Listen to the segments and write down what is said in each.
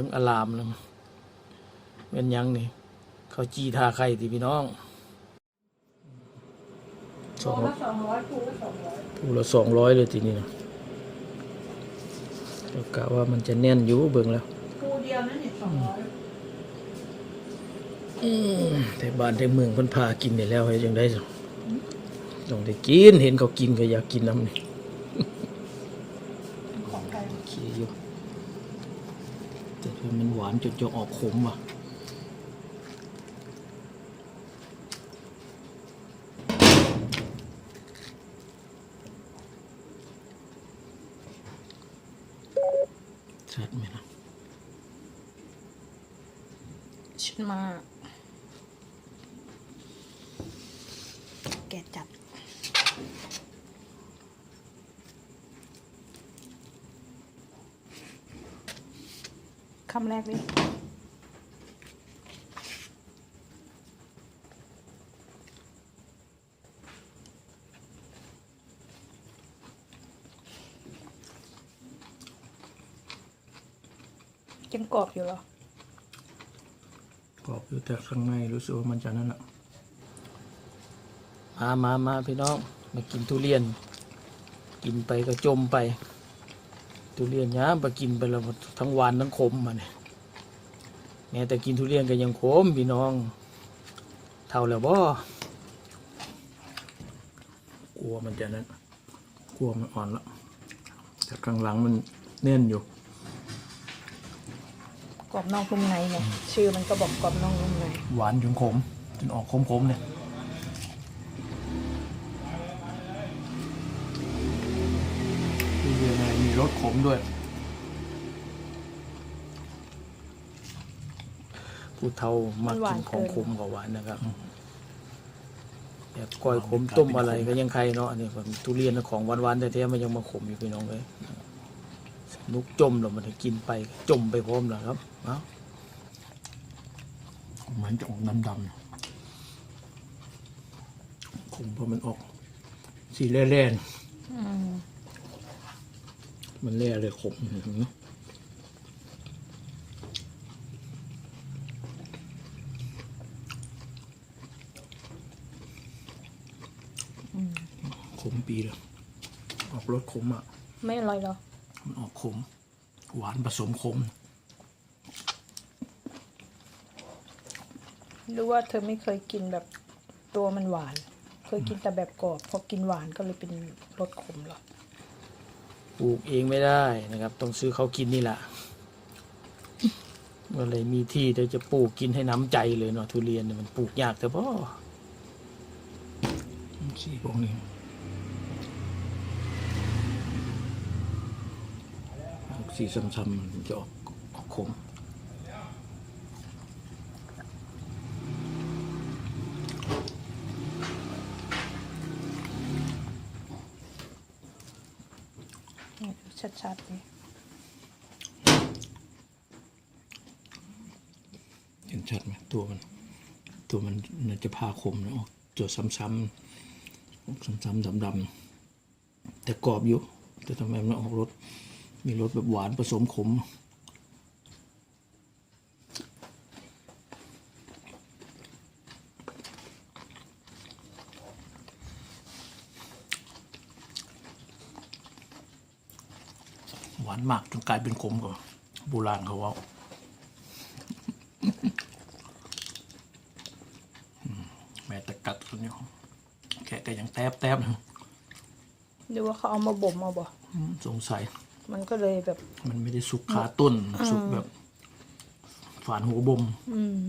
องอลามนะเป็นหยังนี่เขาจีทาไข่ที่พี่น้องสองละสองร้อยคูละสองร้อยผู้ละสองร้อยเลยทีนี้นะเรากะว่ามันจะแน่นอยู่เบิ่งแล้วคูเดียวนั่นเนี่ยสองร้อยแต่บ้านแต่เมืองเพิ่นพากินได้แล้วเฮ็ดจังได๋สิต้องได้กินเห็นเขากินก็อยากกินน้ำนี่ของไทยโอเคอยู่ แต่มันหวานจนจะออกขมว่ะชัดไหมนะชิดมาแกจัด คำแรกดิยังกรอบอยู่เหรอ กรอบอยู่แต่ข้างในรู้สึกว่ามันจะนั่นแหละมามามาพี่น้อง มากินทุเรียน กินไปก็จมไป ทุเรียนย้ามไปกินไปแล้วทั้งหวานทั้งขมมาเนี่ยแม้แต่กินทุเรียนก็ยังขมพี่น้อง เท่าแล้วบ่กลัวมันจะนั้นกลัวมันอ่อนแล้วแต่ข้างหลังมันแน่นอยู่กรอบนอกนุ่มในไงชื่อมันก็บอกกรอบนอกนุ่มในหวานจนขมจนออกขมๆเนี่ย รียนอะไรมีรสขมด้วยผู้เฒ่ามักกินของขมกว่าหวานนะครับแบบก้อยขมต้มอะไรก็ยังใครเนาะอันนี้ผมทุเรียนของหวานๆแต่แท้ๆมันยังมาขมอยู่พี่น้องเลยนุกจมแล้วมันให้กินไปจมไปพร้อมแล้วครับเอ้าเหมือนจะออกดำดำๆคงเพราะมันออกสีแร่ๆนะอื มมันแร่เลยขมเนอะอืมขมปีเลยออกรสขมอะ ไม่อร่อยเหรอ มันออกขม หวานผสมขมหรือว่าเธอไม่เคยกินแบบตัวมันหวาน เคยกินแต่แบบกรอบ พอกินหวานก็เลยเป็นรสขมเหรอ ปลูกเองไม่ได้นะครับ ต้องซื้อเขากินนี่แหละก็เลยมีที่เดี๋ยวจะปลูกกินให้น้ำใจเลยเนาะทุเรียนเนี่ยมันปลูกยากแต่พ่อสีพวกนี้สีซ้ำๆมันจะออกออกขม นี่ ชัดๆเลยเห็นชัดไหมตัวมัน ตัวมันน่าจะพาคมนะออกตัวซ้ำๆซ้ำๆดำๆแต่กรอบอยู่ แต่ทำไมมันออกรสมีรสแบบหวานผสมขม หวานมากจนกลายเป็นขมกว่าโบราณเขาว่าแม่ตะกัดคนนี้แกะก็ยังแทบแทบๆนะหรือว่าเขาเอามาบ่มมาบ่อืมสงสัย มันก็เลยแบบ มันไม่ได้สุกขาต้น สุกแบบ ฝานหัวบมอืม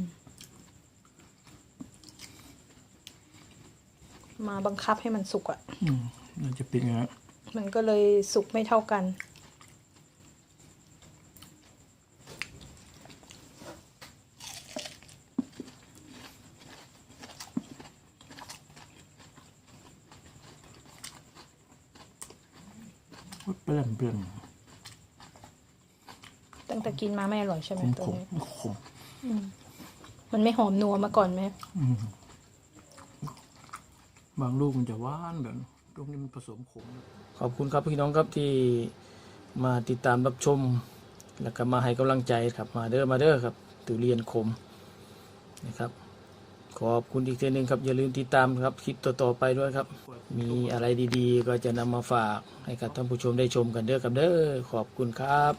มาบังคับให้มันสุกอะ่ะอืมน่าจะเป็นอย่างนั้นมันก็เลยสุกไม่เท่ากัน เปรี้ยนเปรี้ยนตั้งแต่กินมาไม่อร่อยใช่ไหขมมตัวขมนี้ขมมันไม่หอมนัวมาก่อนไหมอืมบางลูกมันจะหวานแบบลูกนี้มันผสมขม ขอบคุณครับพี่น้องครับที่มาติดตามรับชม แล้วก็มาให้กำลังใจครับมาเด้อมาเด้อครับทุเรียนขมนะครับ ขอบคุณอีกทีหนึ่งครับ อย่าลืมติดตามครับคลิปต่อๆไปด้วยครับ มีอะไรดีๆ ก็จะนำมาฝากให้กับท่านผู้ชมได้ชมกันเด้อครับเด้อขอบคุณครับ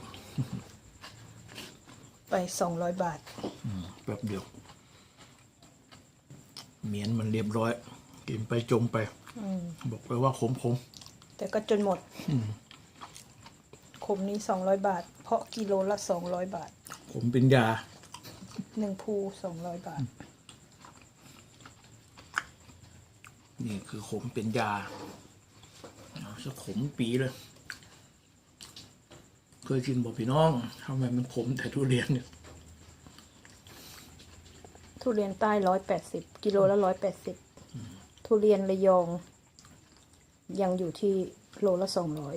ไปสองร้อยบาทแป๊บเดียว เหมียนมันเรียบร้อย กินไปจมไป อืม บอกไปว่าขมขมแต่ก็จนหมด ขมนี้สองร้อยบาท เพราะกิโลละสองร้อยบาท ขมเป็นยา หนึ่งภูสองร้อยบาท นี่คือขมเป็นยาเอาสักขมปีเลย เคยกินบอกพี่น้องทำไมมันขมแต่ทุเรียนเนี่ย ทุเรียนใต้ร้อยแปดสิบกิโลละร้อยแปดสิบทุเรียนระยอง ยังอยู่ที่โลละสองร้อย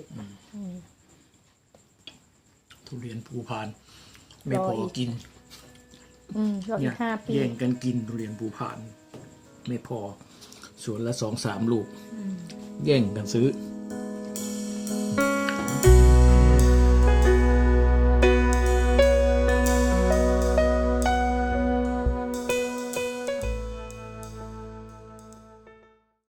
ทุเรียนภูพาน ไม่พอรออีกกิน อืมรออีเนี่ยกห้าปีแย่งกันกินทุเรียนภูพาน ไม่พอ สวนละสองสามลูก แย่งกันซื้ออ